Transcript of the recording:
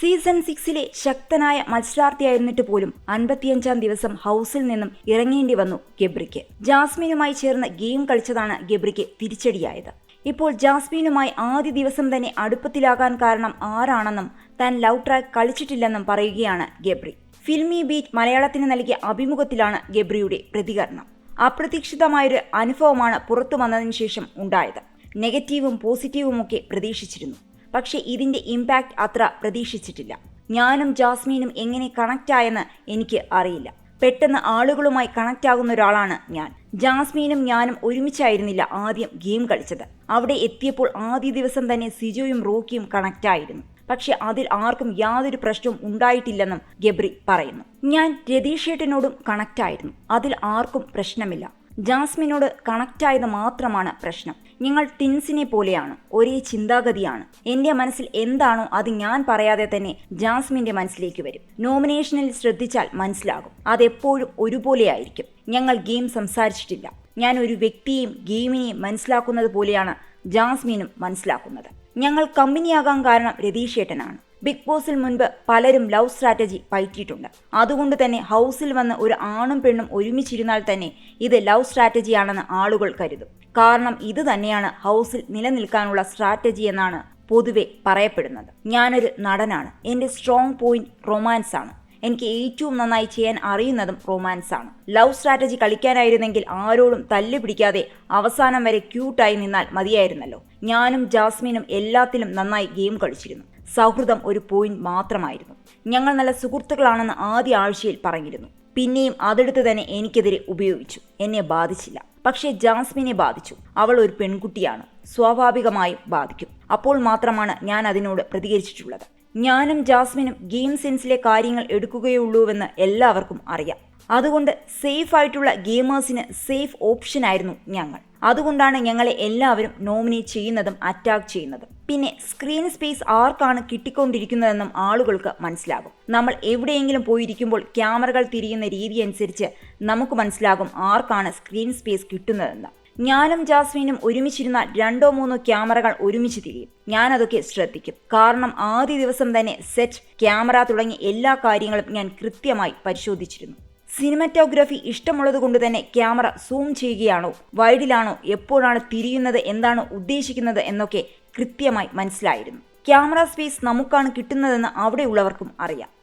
Season സിക്സിലെ ശക്തനായ മത്സരാർത്ഥിയായിരുന്നിട്ട് പോലും അൻപത്തിയഞ്ചാം ദിവസം ഹൗസിൽ നിന്നും ഇറങ്ങേണ്ടി വന്നു ഗബ്രിക്ക്. ജാസ്മിനുമായി ചേർന്ന് ഗെയിം കളിച്ചതാണ് ഗബ്രിക്ക് തിരിച്ചടിയായത്. ഇപ്പോൾ ജാസ്മിനുമായി ആദ്യ ദിവസം തന്നെ അടുപ്പത്തിലാകാൻ കാരണം ആരാണെന്നും താൻ ലവ് ട്രാക്ക് കളിച്ചിട്ടില്ലെന്നും പറയുകയാണ് ഗബ്രി. ഫിൽമി ബീറ്റ് മലയാളത്തിന് നൽകിയ അഭിമുഖത്തിലാണ് ഗബ്രിയുടെ പ്രതികരണം. അപ്രതീക്ഷിതമായൊരു അനുഭവമാണ് പുറത്തു വന്നതിന് ശേഷം ഉണ്ടായത്. നെഗറ്റീവും പോസിറ്റീവും ഒക്കെ പ്രതീക്ഷിച്ചിരുന്നു. പക്ഷേ ഇതിന്റെ ഇമ്പാക്റ്റ് അത്ര പ്രതീക്ഷിച്ചിട്ടില്ല. ഞാനും ജാസ്മീനും എങ്ങനെ കണക്റ്റ് ആയെന്ന് എനിക്ക് അറിയില്ല. പെട്ടെന്ന് ആളുകളുമായി കണക്റ്റ് ആകുന്ന ഒരാളാണ് ഞാൻ. ജാസ്മീനും ഞാനും ഒരുമിച്ചായിരുന്നില്ല ആദ്യം ഗെയിം കളിച്ചത്. അവിടെ എത്തിയപ്പോൾ ആദ്യ ദിവസം തന്നെ സിജോയും റോക്കിയും കണക്റ്റ് ആയിരുന്നു. പക്ഷെ അതിൽ ആർക്കും യാതൊരു പ്രശ്നവും ഉണ്ടായിട്ടില്ലെന്നും ഗബ്രി പറയുന്നു. ഞാൻ രതീഷേട്ടനോടും കണക്റ്റ് ആയിരുന്നു. അതിൽ ആർക്കും പ്രശ്നമില്ല. ജാസ്മിനോട് കണക്റ്റ് ആയത് മാത്രമാണ് പ്രശ്നം. ഞങ്ങൾ ടിൻസിനെ പോലെയാണ് ഒരേ ചിന്താഗതിയാണ്. എന്റെ മനസ്സിൽ എന്താണോ അത് ഞാൻ പറയാതെ തന്നെ ജാസ്മിന്റെ മനസ്സിലേക്ക് വരും. നോമിനേഷനിൽ ശ്രദ്ധിച്ചാൽ മനസ്സിലാകും അതെപ്പോഴും ഒരുപോലെയായിരിക്കും. ഞങ്ങൾ ഗെയിം സംസാരിച്ചിട്ടില്ല. ഞാൻ ഒരു വ്യക്തിയെയും ഗെയിമിനെയും മനസ്സിലാക്കുന്നത് പോലെയാണ് ജാസ്മിനും മനസ്സിലാക്കുന്നത്. ഞങ്ങൾ കമ്പനിയാകാൻ കാരണം രതീഷേട്ടനാണ്. ബിഗ് ബോസിൽ മുൻപ് പലരും ലവ് സ്ട്രാറ്റജി പയറ്റിയിട്ടുണ്ട്. അതുകൊണ്ട് തന്നെ ഹൗസിൽ വന്ന് ഒരു ആണും പെണ്ണും ഒരുമിച്ചിരുന്നാൽ തന്നെ ഇത് ലവ് സ്ട്രാറ്റജിയാണെന്ന് ആളുകൾ കരുതും. കാരണം ഇത് തന്നെയാണ് ഹൗസിൽ നിലനിൽക്കാനുള്ള സ്ട്രാറ്റജി എന്നാണ് പൊതുവെ പറയപ്പെടുന്നത്. ഞാനൊരു നടനാണ്. എന്റെ സ്ട്രോങ് പോയിന്റ് റൊമാൻസ് ആണ്. എനിക്ക് ഏറ്റവും നന്നായി ചെയ്യാൻ അറിയുന്നതും റൊമാൻസ് ആണ്. ലവ് സ്ട്രാറ്റജി കളിക്കാനായിരുന്നെങ്കിൽ ആരോടും തല്ലു പിടിക്കാതെ അവസാനം വരെ ക്യൂട്ടായി നിന്നാൽ മതിയായിരുന്നല്ലോ. ഞാനും ജാസ്മിനും എല്ലാത്തിലും നന്നായി ഗെയിം കളിച്ചിരുന്നു. സൗഹൃദം ഒരു പോയിന്റ് മാത്രമായിരുന്നു. ഞങ്ങൾ നല്ല സുഹൃത്തുക്കളാണെന്ന് ആദ്യ ആഴ്ചയിൽ പറഞ്ഞിരുന്നു. പിന്നെയും അതെടുത്ത് തന്നെ എനിക്കെതിരെ ഉപയോഗിച്ചു. എന്നെ ബാധിച്ചില്ല. പക്ഷേ ജാസ്മിനെ ബാധിച്ചു. അവൾ ഒരു പെൺകുട്ടിയാണ്. സ്വാഭാവികമായും ബാധിക്കും. അപ്പോൾ മാത്രമാണ് ഞാൻ അതിനോട് പ്രതികരിച്ചിട്ടുള്ളത്. ഞാനും ജാസ്മിനും ഗെയിം സെൻസിലെ കാര്യങ്ങൾ എടുക്കുകയുള്ളൂവെന്ന് എല്ലാവർക്കും അറിയാം. അതുകൊണ്ട് സേഫ് ആയിട്ടുള്ള ഗെയിമേഴ്സിന് സേഫ് ഓപ്ഷൻ ആയിരുന്നു ഞങ്ങൾ. അതുകൊണ്ടാണ് ഞങ്ങളെ എല്ലാവരും നോമിനേറ്റ് ചെയ്യുന്നതും അറ്റാക്ക് ചെയ്യുന്നതും. പിന്നെ സ്ക്രീൻ സ്പേസ് ആർക്കാണ് കിട്ടിക്കൊണ്ടിരിക്കുന്നതെന്നും ആളുകൾക്ക് മനസ്സിലാകും. നമ്മൾ എവിടെയെങ്കിലും പോയിരിക്കുമ്പോൾ ക്യാമറകൾ തിരിയുന്ന രീതി അനുസരിച്ച് നമുക്ക് മനസ്സിലാകും ആർക്കാണ് സ്ക്രീൻ സ്പേസ് കിട്ടുന്നതെന്ന്. ഞാനും ജാസ്മിനും ഒരുമിച്ചിരുന്ന രണ്ടോ മൂന്നോ ക്യാമറകൾ ഒരുമിച്ച് തിരിയും. ഞാനതൊക്കെ ശ്രദ്ധിക്കും. കാരണം ആദ്യ ദിവസം തന്നെ സെറ്റ് ക്യാമറ തുടങ്ങിയ എല്ലാ കാര്യങ്ങളും ഞാൻ കൃത്യമായി പരിശോധിച്ചിരുന്നു. സിനിമറ്റോഗ്രഫി ഇഷ്ടമുള്ളതുകൊണ്ട് തന്നെ ക്യാമറ സൂം ചെയ്യുകയാണോ? വൈഡിലാണോ? എപ്പോഴാണ് തിരിയുന്നത്? എന്താണ് ഉദ്ദേശിക്കുന്നത്? എന്നൊക്കെ കൃത്യമായി മനസ്സിലായിരുന്നു. ക്യാമറ സ്പേസ് നമുക്കാണ് കിട്ടുന്നതെന്ന് അവിടെയുള്ളവർക്കും അറിയാം.